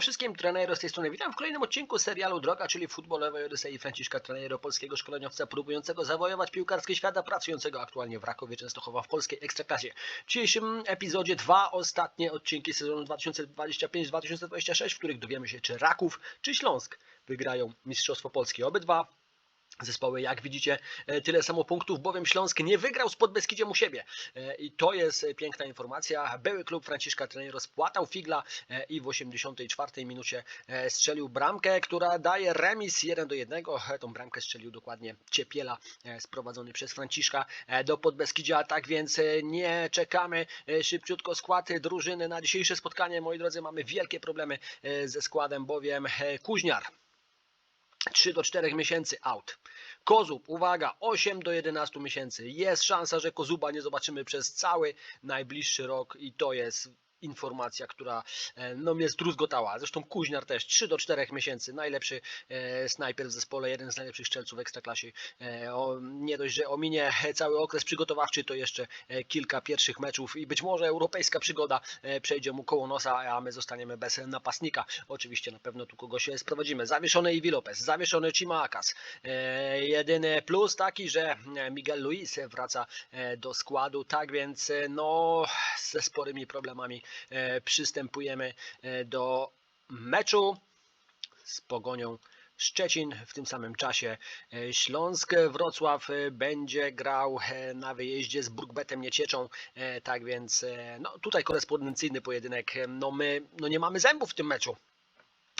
wszystkim, trener z tej strony. Witam w kolejnym odcinku serialu Droga, czyli futbolowej Odysei Franciszka, trenera polskiego szkoleniowca próbującego zawojować piłkarskie świata, pracującego aktualnie w Rakowie Częstochowa w polskiej Ekstraklasie. W dzisiejszym epizodzie dwa ostatnie odcinki sezonu 2025-2026, w których dowiemy się, czy Raków, czy Śląsk wygrają Mistrzostwo Polskie. Obydwa zespoły, jak widzicie, e, tyle samo punktów, bowiem Śląsk nie wygrał z Podbeskidziem u siebie. E, I to jest piękna informacja. Były klub Franciszka trener rozpłatał figla e, i w 84 minucie strzelił bramkę, która daje remis 1 do 1. E, Tą bramkę strzelił dokładnie Ciepiela, sprowadzony przez Franciszka do Podbeskidzia. Tak więc nie czekamy. Szybciutko skład drużyny na dzisiejsze spotkanie. Moi drodzy, mamy wielkie problemy ze składem, bowiem Kuźniar 3 do 4 miesięcy out. Kozub, uwaga, 8 do 11 miesięcy. Jest szansa, że Kozuba nie zobaczymy przez cały najbliższy rok i to jest informacja, która e, no, mnie zdruzgotała. Zresztą Kuźniar też 3 do 4 miesięcy. Najlepszy e, snajper w zespole, jeden z najlepszych strzelców w Ekstraklasie. E, o, nie dość, że ominie cały okres przygotowawczy, to jeszcze kilka pierwszych meczów i być może europejska przygoda przejdzie mu koło nosa, a my zostaniemy bez napastnika. Oczywiście na pewno tu kogoś sprowadzimy. Zawieszony Iwi Lopez, zawieszony Chimaakas. E, jedyny plus taki, że Miguel Luis wraca do składu, tak więc no ze sporymi problemami przystępujemy e, do meczu z Pogonią Szczecin. W tym samym czasie e, Śląsk Wrocław e, będzie grał e, na wyjeździe z Brukbetem Niecieczą. E, Tak więc e, no, tutaj korespondencyjny pojedynek. E, No my no, nie mamy zębów w tym meczu.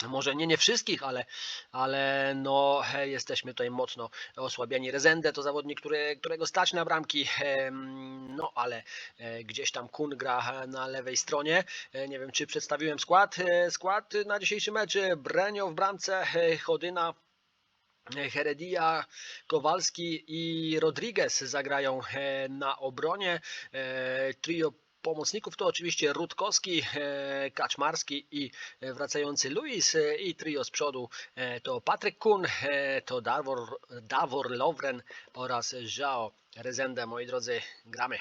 Może nie nie wszystkich, ale, ale no, jesteśmy tutaj mocno osłabieni. Rezende to zawodnik, który, którego stać na bramki, no ale e, gdzieś tam Kun gra na lewej stronie. E, Nie wiem, czy przedstawiłem skład. E, Skład na dzisiejszy mecz. Brenio w bramce, Chodyna, Heredia, Kowalski i Rodriguez zagrają na obronie. Trio pomocników to oczywiście Rutkowski, e, Kaczmarski i e, wracający Luis e, i trio z przodu to Patryk Kun, to Davor, Davor oraz Joao Rezende. Moi drodzy, gramy.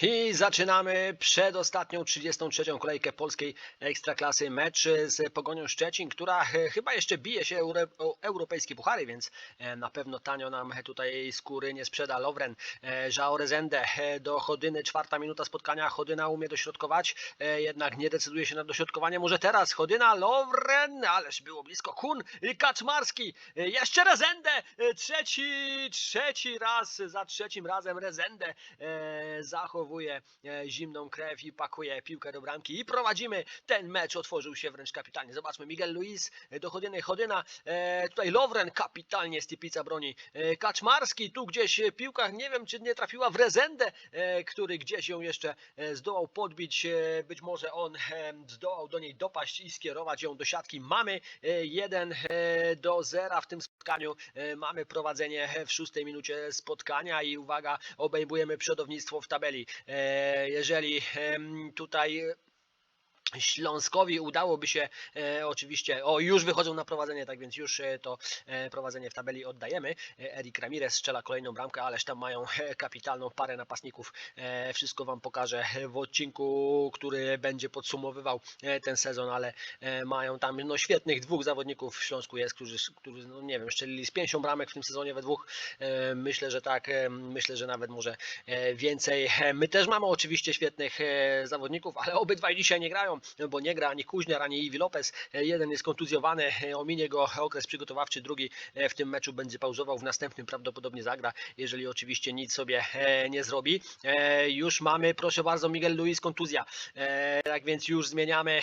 I zaczynamy przedostatnią 33. kolejkę polskiej ekstraklasy. Mecz z Pogonią Szczecin, która e, chyba jeszcze bije się o europejskie puchary, więc e, na pewno tanio nam tutaj skóry nie sprzeda. Lovren, e, Joao Rezende e, do Chodyny, czwarta minuta spotkania. Chodyna umie dośrodkować, e, jednak nie decyduje się na dośrodkowanie. Może teraz Chodyna, Lovren, ależ było blisko. Kun, i Kaczmarski, e, jeszcze Rezende, e, trzeci, trzeci raz, za trzecim razem Rezende e, zachowuje e, zimną krew i pakuje piłkę do bramki i prowadzimy. Ten mecz otworzył się wręcz kapitalnie. Zobaczmy, Miguel Luis e, do Chodyny, Chodyna, e, tutaj Lovren kapitalnie Stypica broni. E, Kaczmarski, tu gdzieś piłka, nie wiem czy nie trafiła w Rezendę, który gdzieś ją jeszcze zdołał podbić. Być może on zdołał do niej dopaść i skierować ją do siatki. Mamy e, 1 e, do 0 w tym spotkaniu. Mamy prowadzenie w szóstej minucie spotkania i uwaga, obejmujemy przodownictwo w tabeli. E, Jeżeli tutaj Śląskowi udałoby się e, oczywiście, o już wychodzą na prowadzenie, tak więc już e, to e, prowadzenie w tabeli oddajemy. E, Erik Ramirez strzela kolejną bramkę, ależ tam mają e, kapitalną parę napastników. E, wszystko Wam pokażę w odcinku, który będzie podsumowywał e, ten sezon, ale e, mają tam no, świetnych dwóch zawodników w Śląsku jest, którzy, którzy no, nie wiem, strzelili z pięcią bramek w tym sezonie we dwóch. E, myślę, że tak, e, myślę, że nawet może e, więcej. E, My też mamy oczywiście świetnych e, zawodników, ale obydwaj dzisiaj nie grają, bo nie gra ani Kuźniar, ani Iwi Lopez. E, Jeden jest kontuzjowany, e, ominie go okres przygotowawczy, drugi e, w tym meczu będzie pauzował, w następnym prawdopodobnie zagra, jeżeli oczywiście nic sobie nie zrobi. Już mamy, proszę bardzo, Miguel Luis kontuzja. Tak więc już zmieniamy,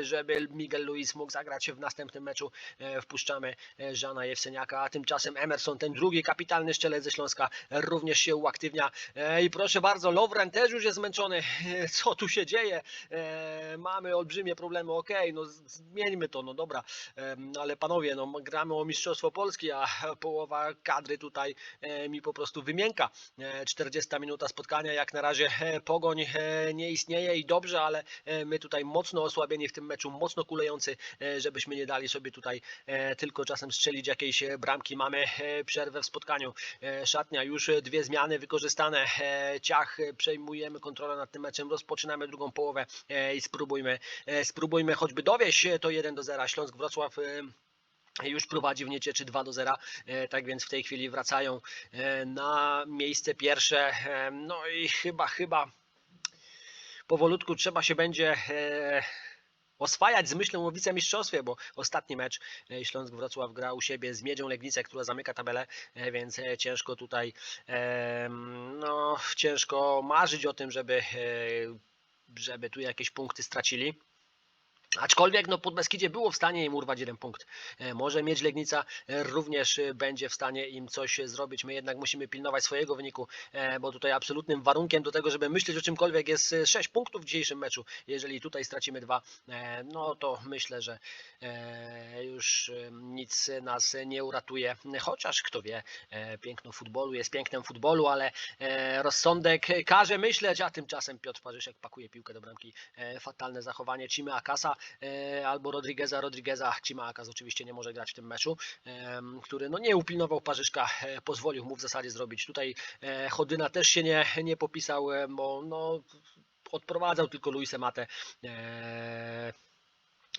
żeby Miguel Luis mógł zagrać w następnym meczu. Wpuszczamy Żana Jewseniaka, a tymczasem Emerson, ten drugi kapitalny szczelec ze Śląska, również się uaktywnia. I proszę bardzo, Lovren też już jest zmęczony. Co tu się dzieje? E, Mamy olbrzymie problemy, okej, no z- zmieńmy to, no dobra, ale panowie, no gramy o Mistrzostwo Polski, a połowa kadry tutaj e, mi po prostu wymięka. E, 40 minuta spotkania, jak na razie e, pogoń e, nie istnieje i dobrze, ale e, my tutaj mocno osłabieni w tym meczu, mocno kulejący, e, żebyśmy nie dali sobie tutaj e, tylko czasem strzelić jakiejś e, bramki. Mamy e, przerwę w spotkaniu. E, Szatnia już e, dwie zmiany wykorzystane. E, Ciach e, przejmujemy kontrolę nad tym meczem, rozpoczynamy drugą połowę e, i spróbujemy spróbujmy, e, spróbujmy choćby dowieść e, to 1 do 0. Śląsk Wrocław e, już prowadzi w niecieczy 2 do 0, e, tak więc w tej chwili wracają na miejsce pierwsze. No i chyba, chyba powolutku trzeba się będzie oswajać z myślą o wicemistrzostwie, bo ostatni mecz Śląsk Wrocław gra u siebie z Miedzią Legnicę, która zamyka tabelę, więc ciężko tutaj no, ciężko marzyć o tym, żeby, żeby tu jakieś punkty stracili. Aczkolwiek no, Podbeskidzie było w stanie im urwać jeden punkt. E, Może mieć Legnica e, również e, będzie w stanie im coś zrobić. My jednak musimy pilnować swojego wyniku, bo tutaj absolutnym warunkiem do tego, żeby myśleć o czymkolwiek jest 6 punktów w dzisiejszym meczu. Jeżeli tutaj stracimy dwa, no to myślę, że już nic nas nie uratuje. Chociaż kto wie, piękno futbolu jest pięknem futbolu, ale rozsądek każe myśleć, a tymczasem Piotr Parzyszek pakuje piłkę do bramki. Fatalne zachowanie Cimy Akasa albo Rodrigueza. Rodrigueza, Cima Akas oczywiście nie może grać w tym meczu, który no nie upilnował Parzyszka, e, pozwolił mu w zasadzie zrobić. Tutaj e, Chodyna też się nie, nie popisał, e, bo no, odprowadzał tylko Luisę Matę.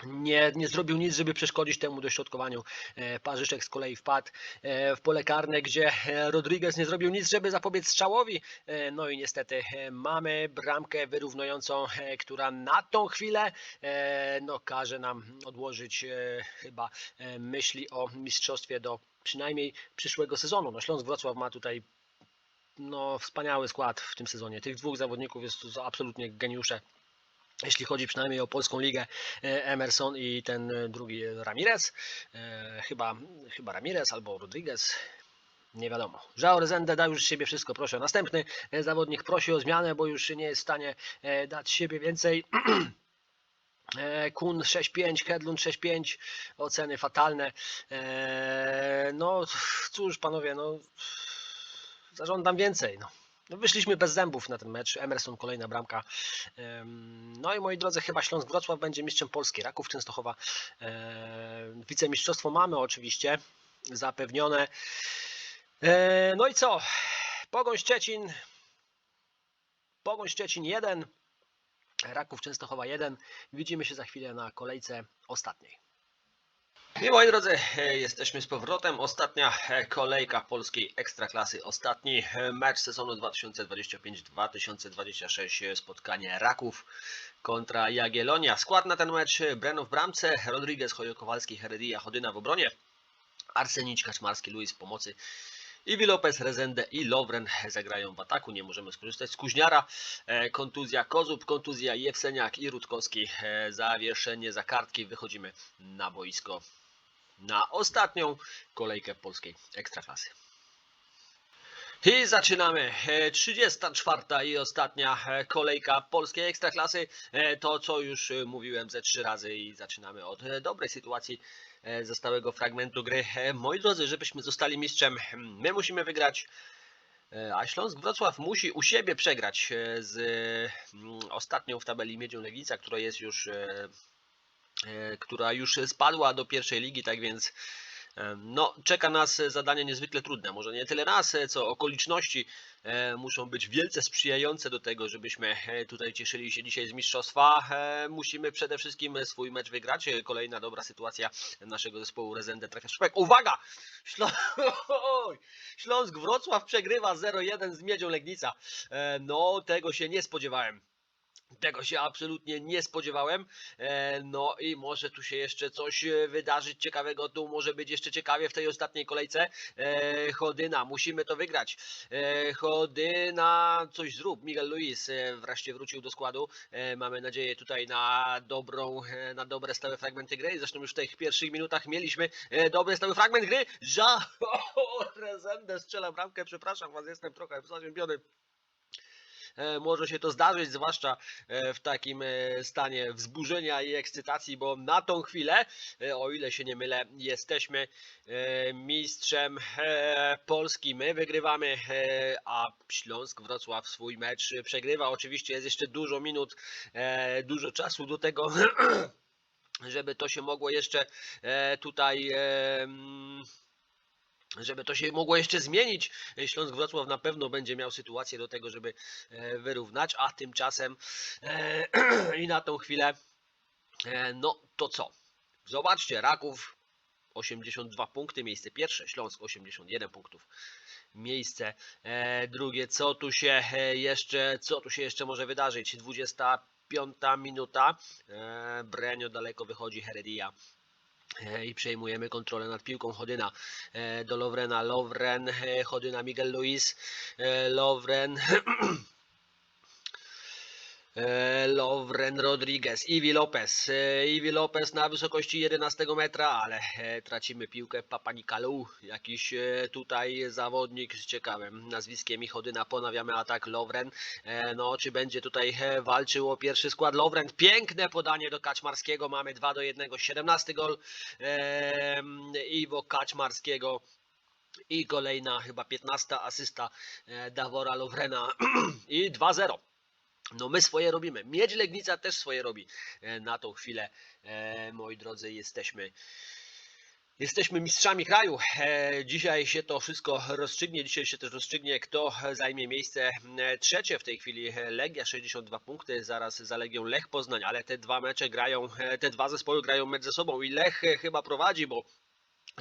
Nie, nie zrobił nic, żeby przeszkodzić temu dośrodkowaniu. E, Parzyszek z kolei wpadł e, w pole karne, gdzie e, Rodriguez nie zrobił nic, żeby zapobiec strzałowi. No i niestety mamy bramkę wyrównującą, która na tą chwilę no, każe nam odłożyć chyba myśli o mistrzostwie do przynajmniej przyszłego sezonu. No, Śląsk Wrocław ma tutaj no, wspaniały skład w tym sezonie. Tych dwóch zawodników jest to absolutnie geniusze jeśli chodzi przynajmniej o polską ligę, e, Emerson i ten e, drugi e, Ramirez, chyba, chyba Ramirez albo Rodriguez, nie wiadomo. Żao Rezende da już z siebie wszystko, proszę. Następny zawodnik prosi o zmianę, bo już nie jest w stanie dać siebie więcej. Kun 6-5, Hedlund 6-5, oceny fatalne. No cóż, panowie, no zażądam więcej. No. No wyszliśmy bez zębów na ten mecz. Emerson kolejna bramka. No i moi drodzy, chyba Śląsk Wrocław będzie mistrzem Polski. Raków Częstochowa. Wicemistrzostwo mamy oczywiście zapewnione. No i co? Pogoń Szczecin. Pogoń Szczecin 1. Raków Częstochowa 1. Widzimy się za chwilę na kolejce ostatniej. I moi drodzy, e, jesteśmy z powrotem. Ostatnia e, kolejka polskiej ekstraklasy. Ostatni e, mecz sezonu 2025-2026. e, Spotkanie Raków kontra Jagiellonia. Skład na ten mecz Breno w bramce, Rodriguez, Hojo-Kowalski, Heredia, Chodyna w obronie, Arsenić, Kaczmarski, Luis w pomocy. Iwi Lopez, Rezende i Lovren zagrają w ataku. Nie możemy skorzystać z Kuźniara. Kontuzja Kozub, kontuzja Jewseniak i Rutkowski. Zawieszenie za kartki. Wychodzimy na boisko na ostatnią kolejkę polskiej ekstraklasy. I zaczynamy. E, 34 i ostatnia e, kolejka polskiej ekstraklasy. E, To, co już e, mówiłem ze trzy razy i zaczynamy od e, dobrej sytuacji e, ze stałego fragmentu gry. E, Moi drodzy, żebyśmy zostali mistrzem, my musimy wygrać. E, A Śląsk Wrocław musi u siebie przegrać e, z mm, ostatnią w tabeli Miedzią Legnica, która jest już e, e, która już spadła do pierwszej ligi, tak więc e, no, czeka nas zadanie niezwykle trudne. Może nie tyle nas, e, co okoliczności e, muszą być wielce sprzyjające do tego, żebyśmy e, tutaj cieszyli się dzisiaj z mistrzostwa. E, Musimy przede wszystkim swój mecz wygrać. E, Kolejna dobra sytuacja naszego zespołu Rezende trafia szpek. Uwaga! Śląsk Wrocław przegrywa 0-1 z Miedzią Legnica. E, No, tego się nie spodziewałem. Tego się absolutnie nie spodziewałem. E, No i może tu się jeszcze coś e, wydarzyć ciekawego. Tu może być jeszcze ciekawie w tej ostatniej kolejce. E, Chodyna, musimy to wygrać. Chodyna, coś zrób. Miguel Luis wreszcie wrócił do składu. Mamy nadzieję tutaj na dobrą, na dobre stałe fragmenty gry. Zresztą już w tych pierwszych minutach mieliśmy dobry stały fragment gry. Ża! Rezende strzela bramkę. Przepraszam was, jestem trochę zaziębiony. E, może się to zdarzyć, zwłaszcza e, w takim e, stanie wzburzenia i ekscytacji, bo na tą chwilę, o ile się nie mylę, jesteśmy mistrzem Polski. My wygrywamy, a Śląsk Wrocław swój mecz przegrywa. Oczywiście jest jeszcze dużo minut, dużo czasu do tego. żeby to się mogło jeszcze tutaj żeby to się mogło jeszcze zmienić. Śląsk Wrocław na pewno będzie miał sytuację do tego, żeby e, wyrównać, a tymczasem e, i na tą chwilę, e, no to co? Zobaczcie, Raków 82 punkty, miejsce pierwsze, Śląsk 81 punktów, miejsce e, drugie. Co tu się e, jeszcze, co tu się jeszcze może wydarzyć? 25 minuta, e, Brenio daleko wychodzi, Heredia e, i przejmujemy kontrolę nad piłką. Chodyna e, do Lovrena, Lovren, e, Chodyna, Miguel Luis, e, Lovren, e, Lovren Rodriguez, Iwi Lopez, e, Iwi Lopez na wysokości 11 metra, ale e, tracimy piłkę, Papa Nikalu, jakiś tutaj zawodnik z ciekawym nazwiskiem i Chodyna, ponawiamy atak Lovren, No, czy będzie tutaj walczył o pierwszy skład Lovren? Piękne podanie do Kaczmarskiego. Mamy 2 do 1. 17 gol Iwo Kaczmarskiego. I kolejna chyba 15 asysta Dawora Lovrena i 2-0. No my swoje robimy. Miedź Legnica też swoje robi. E, Na tą chwilę, e, moi drodzy, jesteśmy Jesteśmy mistrzami kraju. E, Dzisiaj się to wszystko rozstrzygnie. Dzisiaj się też rozstrzygnie, kto zajmie miejsce trzecie w tej chwili. Legia 62 punkty, zaraz za Legią Lech Poznań, ale te dwa mecze grają, te dwa zespoły grają ze sobą i Lech chyba prowadzi, bo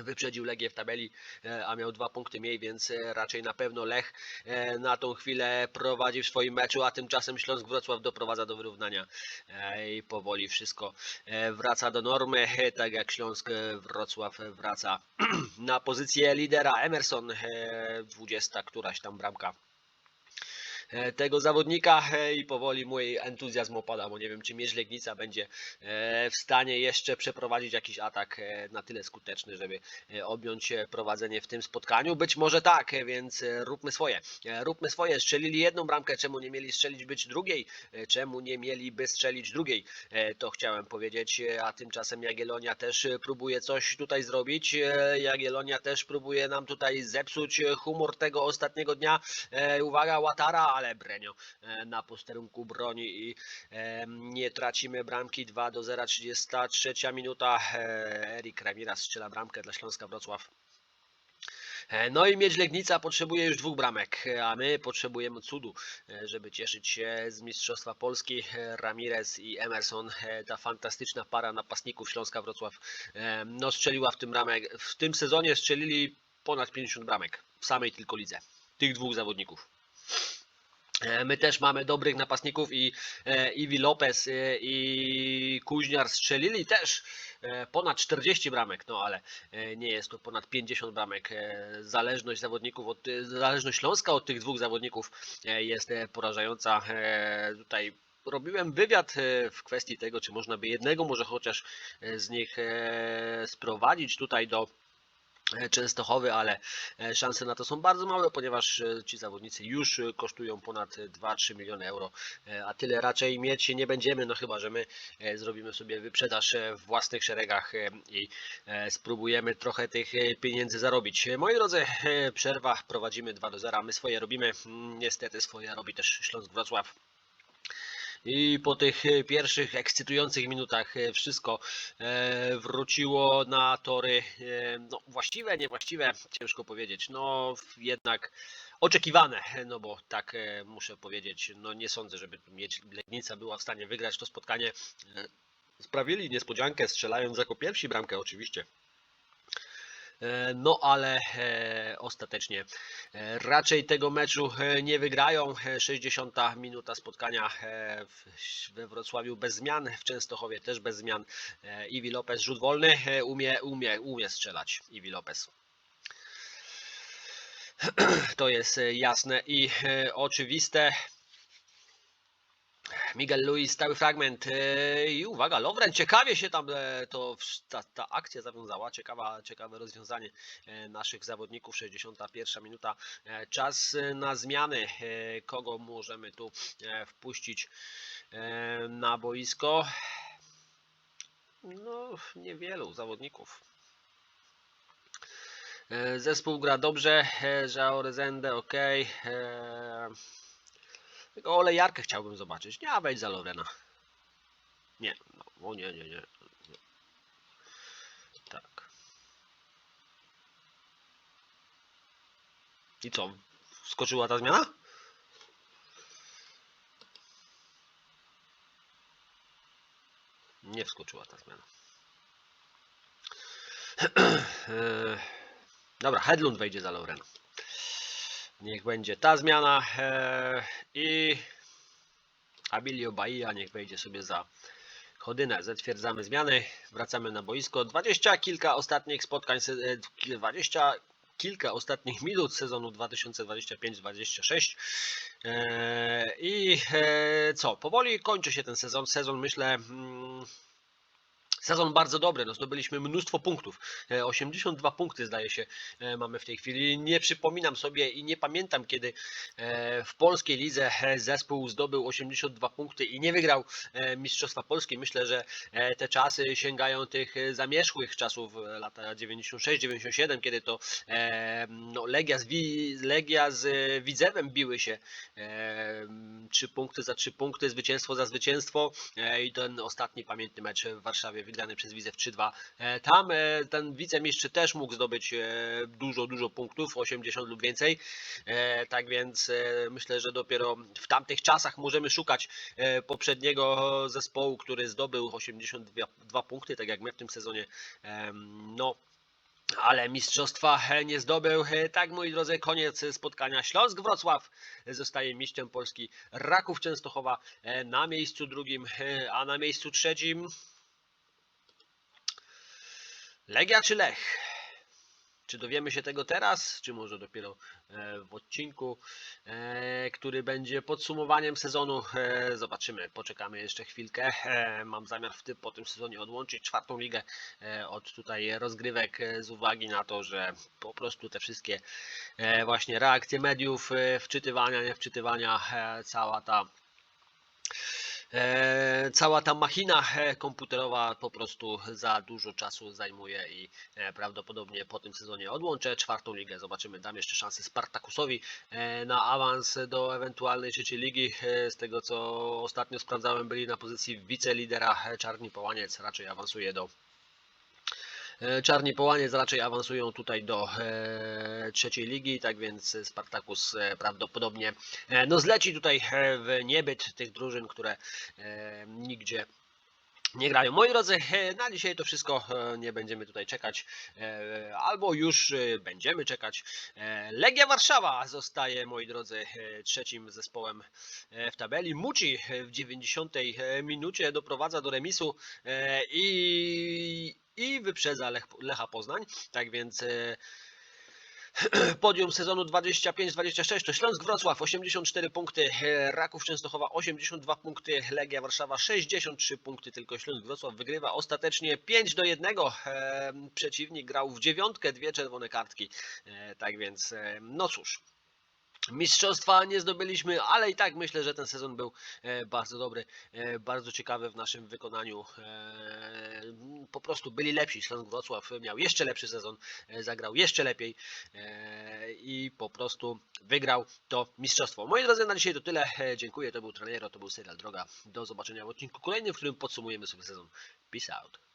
wyprzedził Legię w tabeli, e, a miał dwa punkty mniej, więc e, raczej na pewno Lech e, na tą chwilę prowadzi w swoim meczu, a tymczasem Śląsk Wrocław doprowadza do wyrównania i powoli wszystko wraca do normy, tak jak Śląsk Wrocław wraca na pozycję lidera. Emerson, e, 20 któraś tam bramka tego zawodnika e, i powoli mój entuzjazm opada, bo nie wiem czy Mierz Legnica będzie e, w stanie jeszcze przeprowadzić jakiś atak e, na tyle skuteczny, żeby e, objąć e, prowadzenie w tym spotkaniu. Być może tak, e, więc e, róbmy swoje. E, Róbmy swoje. Strzelili jedną bramkę, czemu nie mieli strzelić być drugiej? E, Czemu nie mieliby strzelić drugiej? E, To chciałem powiedzieć, e, a tymczasem Jagiellonia też e, próbuje coś tutaj zrobić. E, Jagiellonia też próbuje nam tutaj zepsuć e, humor tego ostatniego dnia. E, Uwaga, Łatara, ale Brenio e, na posterunku broni i e, nie tracimy bramki 2 do 0, 33 minuta. E, Erik Ramirez strzela bramkę dla Śląska Wrocław. No i Miedź Legnica potrzebuje już dwóch bramek, a my potrzebujemy cudu, żeby cieszyć się z Mistrzostwa Polski. Ramirez i Emerson, ta fantastyczna para napastników Śląska Wrocław, no strzeliła w tym bramek, w tym sezonie strzelili ponad 50 bramek w samej tylko lidze. Tych dwóch zawodników. E, My też mamy dobrych napastników i e, Iwi Lopez e, i Kuźniar strzelili też ponad 40 bramek, no ale nie jest to ponad 50 bramek. Zależność zawodników, od, zależność Śląska od tych dwóch zawodników jest porażająca. Tutaj robiłem wywiad w kwestii tego, czy można by jednego może chociaż z nich sprowadzić tutaj do Częstochowy, ale e, szanse na to są bardzo małe, ponieważ e, ci zawodnicy już e, kosztują ponad 2-3 miliony euro, e, a tyle raczej mieć nie będziemy, no chyba, że my e, zrobimy sobie wyprzedaż e, w własnych szeregach e, i e, spróbujemy trochę tych e, pieniędzy zarobić. E, Moi drodzy, e, przerwa, prowadzimy 2 do 0, my swoje robimy, Mm, niestety swoje robi też Śląsk Wrocław. I po tych e, pierwszych ekscytujących minutach e, wszystko e, wróciło na tory no, właściwe, niewłaściwe, ciężko powiedzieć. No jednak oczekiwane, no bo tak muszę powiedzieć, no nie sądzę, żeby Legnica była w stanie wygrać to spotkanie. Sprawili niespodziankę, strzelając jako pierwsi bramkę oczywiście. E, No ale e, ostatecznie e, raczej tego meczu nie wygrają. E, 60 minuta spotkania we Wrocławiu bez zmian, w Częstochowie też bez zmian. Iwi Lopez rzut wolny, umie, umie, umie strzelać Iwi Lopez. To jest jasne i oczywiste. Miguel Luis, stały fragment e, i uwaga, Lovren, ciekawie się tam e, to ta, ta akcja zawiązała, Ciekawa, ciekawe rozwiązanie e, naszych zawodników, 61 minuta, czas na zmiany, kogo możemy tu wpuścić na boisko? No, niewielu zawodników. Zespół gra dobrze, João Rezende ok. Olejarkę chciałbym zobaczyć. Nie, wejdź za Lorena. Nie, no, o nie, nie, nie. Tak. I co? Skoczyła ta zmiana? Nie wskoczyła ta zmiana. E, Dobra, Hedlund wejdzie za Lauren. Niech będzie ta zmiana. e, I Abilio Bahia niech wejdzie sobie za Chodynę. Zatwierdzamy zmiany. Wracamy na boisko. 20 kilka ostatnich spotkań, e, 20 kilka ostatnich minut sezonu 2025-26. E, I co? Powoli kończy się ten sezon. Sezon myślę. Sezon bardzo dobry, no zdobyliśmy mnóstwo punktów. E, 82 punkty zdaje się e, mamy w tej chwili. Nie przypominam sobie i nie pamiętam kiedy e, w polskiej lidze e, zespół zdobył 82 punkty i nie wygrał e, Mistrzostwa Polskie. Myślę, że e, te czasy sięgają tych e, zamierzchłych czasów e, lata 96-97, kiedy to e, no, Legia, z Legia z e, Widzewem biły się e, trzy punkty za trzy punkty, zwycięstwo za zwycięstwo e, i ten ostatni pamiętny mecz w Warszawie wygrany przez Widzew 3-2. E, Tam e, ten wicemistrz też mógł zdobyć e, dużo, dużo punktów, 80 lub więcej. Tak więc myślę, że dopiero w tamtych czasach możemy szukać poprzedniego zespołu, który zdobył 82 punkty, tak jak my w tym sezonie. No, ale mistrzostwa nie zdobył. Tak, moi drodzy, koniec spotkania. Śląsk Wrocław zostaje mistrzem Polski. Raków Częstochowa na miejscu drugim, a na miejscu trzecim Legia czy Lech? Czy dowiemy się tego teraz, czy może dopiero e, w odcinku, e, który będzie podsumowaniem sezonu? E, Zobaczymy, poczekamy jeszcze chwilkę. Mam zamiar w tym, po tym sezonie odłączyć czwartą ligę od tutaj rozgrywek z uwagi na to, że po prostu te wszystkie właśnie reakcje mediów, wczytywania, nie wczytywania, e, cała ta cała ta machina e, komputerowa po prostu za dużo czasu zajmuje i e, prawdopodobnie po tym sezonie odłączę czwartą ligę. Zobaczymy, dam jeszcze szansę Spartakusowi e, na awans do ewentualnej trzeciej ligi. E, Z tego co ostatnio sprawdzałem, byli na pozycji wicelidera e, Czarni Połaniec, raczej awansuje do E, Czarni Połaniec raczej awansują tutaj do e, trzeciej ligi, tak więc Spartakus e, prawdopodobnie e, no zleci tutaj e, w niebyt tych drużyn, które e, nigdzie nie grają. Moi drodzy, e, na dzisiaj to wszystko. e, Nie będziemy tutaj czekać, e, albo już e, będziemy czekać. E, Legia Warszawa zostaje, moi drodzy, e, trzecim zespołem e, w tabeli. Muci e, w 90 minucie doprowadza do remisu e, i, i wyprzedza Lech, Lecha Poznań. Tak więc e, podium sezonu 25-26 to Śląsk Wrocław 84 punkty, e, Raków Częstochowa 82 punkty, Legia Warszawa 63 punkty, tylko Śląsk Wrocław wygrywa ostatecznie 5 do 1. E, Przeciwnik grał w dziewiątkę, dwie czerwone kartki. Tak więc, no cóż. Mistrzostwa nie zdobyliśmy, ale i tak myślę, że ten sezon był e, bardzo dobry, e, bardzo ciekawy w naszym wykonaniu. E, Po prostu byli lepsi. Śląsk Wrocław miał jeszcze lepszy sezon, zagrał jeszcze lepiej i po prostu wygrał to mistrzostwo. Moi drodzy, na dzisiaj to tyle. Dziękuję, to był trener, to był serial Droga. Do zobaczenia w odcinku kolejnym, w którym podsumujemy sobie sezon. Peace out.